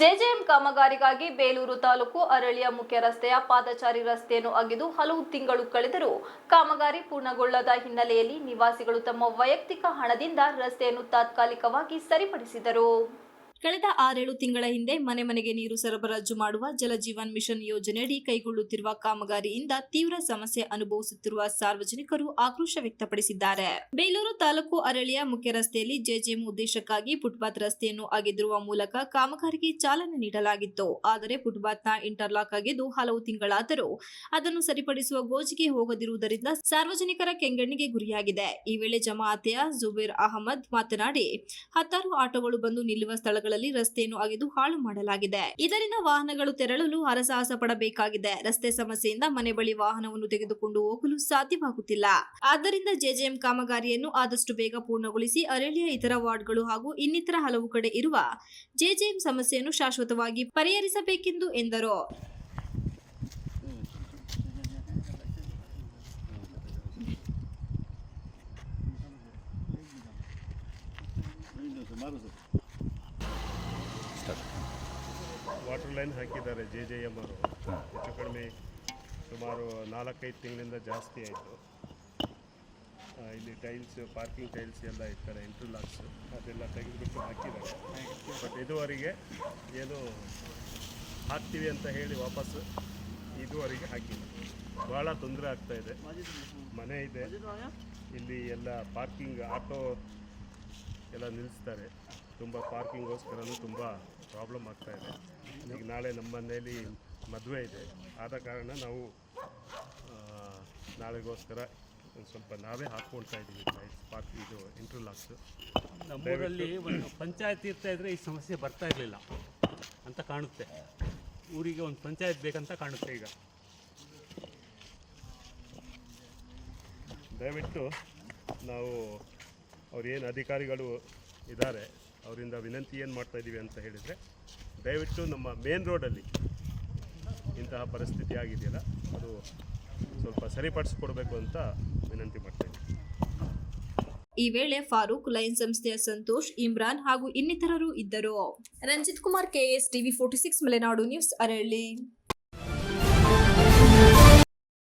JJM ಕಾಮಗಾರಿಗಾಗಿ ಬೇಲೂರು ತಾಲೂಕು ಅರಳಿಯ ಮುಖ್ಯ ರಸ್ತೆಯ ಪಾದಚಾರಿ ರಸ್ತೆಯನ್ನು ಅಗೆದು ಹಲವು ತಿಂಗಳು ಕಳೆದರೂ ಕಾಮಗಾರಿ ಪೂರ್ಣಗೊಳ್ಳದ ಹಿನ್ನೆಲೆಯಲ್ಲಿ ನಿವಾಸಿಗಳು ತಮ್ಮ ವೈಯಕ್ತಿಕ ಹಣದಿಂದ ರಸ್ತೆಯನ್ನು ತಾತ್ಕಾಲಿಕವಾಗಿ ಸರಿಪಡಿಸಿದರು. ಕಳೆದ ಆರೇಳು ತಿಂಗಳ ಹಿಂದೆ ಮನೆ ಮನೆಗೆ ನೀರು ಸರಬರಾಜು ಮಾಡುವ ಜಲಜೀವನ್ ಮಿಷನ್ ಯೋಜನೆಯಡಿ ಕೈಗೊಳ್ಳುತ್ತಿರುವ ಕಾಮಗಾರಿಯಿಂದ ತೀವ್ರ ಸಮಸ್ಯೆ ಅನುಭವಿಸುತ್ತಿರುವ ಸಾರ್ವಜನಿಕರು ಆಕ್ರೋಶ ವ್ಯಕ್ತಪಡಿಸಿದ್ದಾರೆ. ಬೇಲೂರು ತಾಲೂಕು ಅರಳಿಯ ಮುಖ್ಯ ರಸ್ತೆಯಲ್ಲಿ ಜೆಜೆಎಂ ಉದ್ದೇಶಕ್ಕಾಗಿ ಫುಟ್ಪಾತ್ ರಸ್ತೆಯನ್ನು ಅಗೆದಿರುವ ಮೂಲಕ ಕಾಮಗಾರಿಗೆ ಚಾಲನೆ ನೀಡಲಾಗಿತ್ತು. ಆದರೆ ಫುಟ್ಪಾತ್ನ ಇಂಟರ್ಲಾಕ್ ಆಗಿದ್ದು ಹಲವು ತಿಂಗಳಾದರೂ ಅದನ್ನು ಸರಿಪಡಿಸುವ ಗೋಜಿಗೆ ಹೋಗದಿರುವುದರಿಂದ ಸಾರ್ವಜನಿಕರ ಕೆಂಗಣ್ಣಿಗೆ ಗುರಿಯಾಗಿದೆ. ಈ ವೇಳೆ ಜಮಾಅತೆಯ ಜುಬೇರ್ ಅಹಮದ್ ಮಾತನಾಡಿ, ಹತ್ತಾರು ಆಟೋಗಳು ಬಂದು ನಿಲ್ಲುವ ಸ್ಥಳಗಳಲ್ಲಿ ರಸ್ತೆಯನ್ನು ಅಗೆದು ಹಾಳು ಮಾಡಲಾಗಿದೆ. ಇದರಿಂದ ವಾಹನಗಳು ತೆರಳಲು ಹರಸಾಹಸ ಪಡಬೇಕಾಗಿದೆ ರಸ್ತೆ ಸಮಸ್ಯೆಯಿಂದ ಮನೆ ಬಳಿ ವಾಹನವನ್ನು ತೆಗೆದುಕೊಂಡು ಹೋಗಲು ಸಾಧ್ಯವಾಗುತ್ತಿಲ್ಲ. ಆದ್ದರಿಂದ ಜೆಜೆಎಂ ಕಾಮಗಾರಿಯನ್ನು ಆದಷ್ಟು ಬೇಗ ಪೂರ್ಣಗೊಳಿಸಿ ಅರಳಿಯ ಇತರ ವಾರ್ಡ್ಗಳು ಹಾಗೂ ಇನ್ನಿತರ ಹಲವು ಕಡೆ ಇರುವ ಜೆಜೆಎಂ ಸಮಸ್ಯೆಯನ್ನು ಶಾಶ್ವತವಾಗಿ ಪರಿಹರಿಸಬೇಕೆಂದು ಎಂದರು. ವಾಟರ್ ಲೈನ್ ಹಾಕಿದ್ದಾರೆ ಜೆ ಜೆ ಎಂ ಅವರು. ಹೆಚ್ಚು ಕಡಿಮೆ ಸುಮಾರು ನಾಲ್ಕೈದು ತಿಂಗಳಿಂದ ಜಾಸ್ತಿ ಆಯಿತು. ಇಲ್ಲಿ ಟೈಲ್ಸ್ ಪಾರ್ಕಿಂಗ್ ಟೈಲ್ಸ್ ಎಲ್ಲ ಇರ್ತಾರೆ ಇಂಟರ್ಲಾಕ್ಸ್ ಅದೆಲ್ಲ ತೆಗೆದುಬಿಟ್ಟು ಹಾಕಿದ್ದಾರೆ. ಬಟ್ ಇದುವರೆಗೆ ಏನು ಹಾಕ್ತೀವಿ ಅಂತ ಹೇಳಿ ವಾಪಸ್ ಇದುವರೆಗೆ ಹಾಕಿಲ್ಲ. ಭಾಳ ತೊಂದರೆ ಆಗ್ತಾ ಇದೆ. ಮನೆ ಇದೆ. ಇಲ್ಲಿ ಎಲ್ಲ ಪಾರ್ಕಿಂಗ್ ಆಟೋ ಎಲ್ಲ ನಿಲ್ಲಿಸ್ತಾರೆ. ತುಂಬ ಪಾರ್ಕಿಂಗೋಸ್ಕರನೂ ತುಂಬ ಪ್ರಾಬ್ಲಮ್ ಆಗ್ತಾ ಇದೆ. ಈಗ ನಾಳೆ ನಮ್ಮ ಮನೆಯಲ್ಲಿ ಮದುವೆ ಇದೆ. ಆದ ಕಾರಣ ನಾವು ನಾಳೆಗೋಸ್ಕರ ಒಂದು ಸ್ವಲ್ಪ ನಾವೇ ಹಾಕ್ಕೊಳ್ತಾ ಇದ್ದೀವಿ ಪಾರ್ಕ್ ಇದು ಇಂಟರ್ಲಾಕ್ಸು ನಮ್ಮೂರಲ್ಲಿ ಒಂದು ಪಂಚಾಯತ್ ಇರ್ತಾ ಇದ್ರೆ ಈ ಸಮಸ್ಯೆ ಬರ್ತಾ ಇರಲಿಲ್ಲ ಅಂತ ಕಾಣುತ್ತೆ. ಊರಿಗೆ ಒಂದು ಪಂಚಾಯತ್ ಬೇಕಂತ ಕಾಣುತ್ತೆ ಈಗ. ದಯವಿಟ್ಟು ನಾವು ಅವ್ರು ಏನು ಅಧಿಕಾರಿಗಳು ಇದ್ದಾರೆ ಅವರಿಂದ ವಿನಂತಿ ಏನು ಮಾಡ್ತಾ ಇದ್ದೀವಿ ಅಂತ ಹೇಳಿದರೆ, ದಯವಿಟ್ಟು ನಮ್ಮ ಮೇನ್ ರೋಡಲ್ಲಿ ಇಂತಹ ಪರಿಸ್ಥಿತಿ ಆಗಿದೆಯಲ್ಲ, ಅದು ಸ್ವಲ್ಪ ಸರಿಪಡಿಸ್ಕೊಡ್ಬೇಕು ಅಂತ ವಿನಂತಿ ಮಾಡ್ತಾ ಇದ್ದೀವಿ ಈ ವೇಳೆ ಫಾರೂಕ್ ಲೈನ್ ಸಂಸ್ಥೆಯ ಸಂತೋಷ್, ಇಮ್ರಾನ್ ಹಾಗೂ ಇನ್ನಿತರರು ಇದ್ದರು. Ranjith Kumar, KS TV forty six, Malenadu news Aralli.